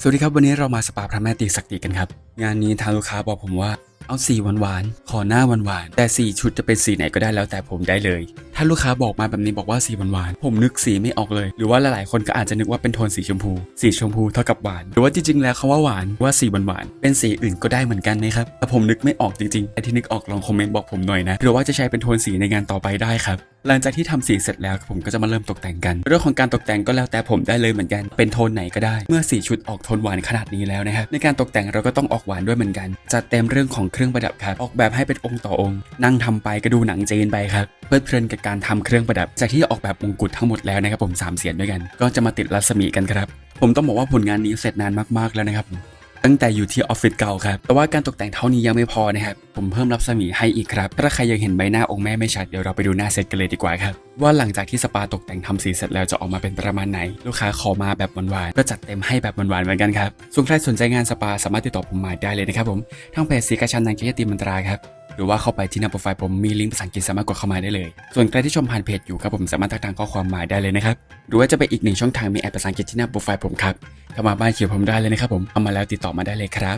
สวัสดีครับวันนี้เรามาสปาพระแม่ตีศักดิ์กันครับ งานนี้ทางลูกค้าบอกผมว่า เอาสีหวานๆขอหน้าหวานๆแต่สีชุดจะเป็นสีไหนก็ได้แล้วแต่ผมได้เลย ถ้าลูกค้าบอกมาแบบนี้บอกว่าสีหวานๆผมนึกสีไม่ออกเลย หรือว่าหลายๆคนก็อาจจะนึกว่าเป็นโทนสีชมพู สีชมพูเท่ากับหวาน หรือว่าจริงๆแล้วคำว่าหวานว่าสีหวานๆเป็นสีอื่นก็ได้เหมือนกันนะครับแต่ผมนึกไม่ออกจริงๆแต่ที่นึกออกลองคอมเมนต์บอกผมหน่อยนะหรือว่าจะใช้เป็นโทนสีในงานต่อไปได้ครับหลังจากที่ทำสีเสร็จแล้วผมก็จะมาเริ่มตกแต่งกัน เรื่องของการตกแต่งก็แล้วแต่ผมได้เลยเหมือนกัน เป็นโทนไหนก็ได้ เมื่อสีชุดออกโทนหวานขนาดนี้แล้วนะครับในการตกแต่งเราก็ต้องออกหวานด้วยเหมือนกันจัดเต็มเรื่องของเครื่องประดับครับออกแบบให้เป็นองค์ต่อองค์ นั่งทำไปก็ดูหนังจีนไปครับเพลิดเพลินกับการทำเครื่องประดับ จากที่ออกแบบมงกุฎทั้งหมดแล้วนะครับผมสามเสียนด้วยกัน ก็จะมาติดรัศมีกันครับผมต้องบอกว่าผลงานนี้เสร็จนานมากๆแล้วนะครับ ตั้งแต่อยู่ที่ออฟฟิศเก่าครับ แต่ว่าการตกแต่งเท่านี้ยังไม่พอนะครับ ผมเพิ่มรับสมีให้อีกครับ ถ้าใครยังเห็นใบหน้าองค์แม่ไม่ชัด เดี๋ยวเราไปดูหน้าเซตกันเลยดีกว่าครับ ว่าหลังจากที่สปาตกแต่งทำสีเสร็จแล้วจะออกมาเป็นประมาณไหน ลูกค้าขอมาแบบหวานๆก็จัดเต็มให้แบบหวานๆเหมือนกันครับส่วนใครสนใจงานสปาสามารถติดต่อผมมาได้เลยนะครับผมทางเพจสีกาชันนันเกียรติมันตราครับ หรือว่าเข้าไปที่หน้าโปรไฟล์ผมมีลิงก์ภาษาอังกฤษสามารถกดเข้ามาได้เลย ส่วนใครที่ชมผ่านเพจอยู่ครับผมสามารถทักทางข้อความมาได้เลยนะครับ หรือว่าจะไปอีกหนึ่งช่องทางมีแอปภาษาอังกฤษที่หน้าโปรไฟล์ผมครับเข้ามาบ้านเขียวผมได้เลยนะครับผมเอามาแล้วติดต่อมาได้เลยครับ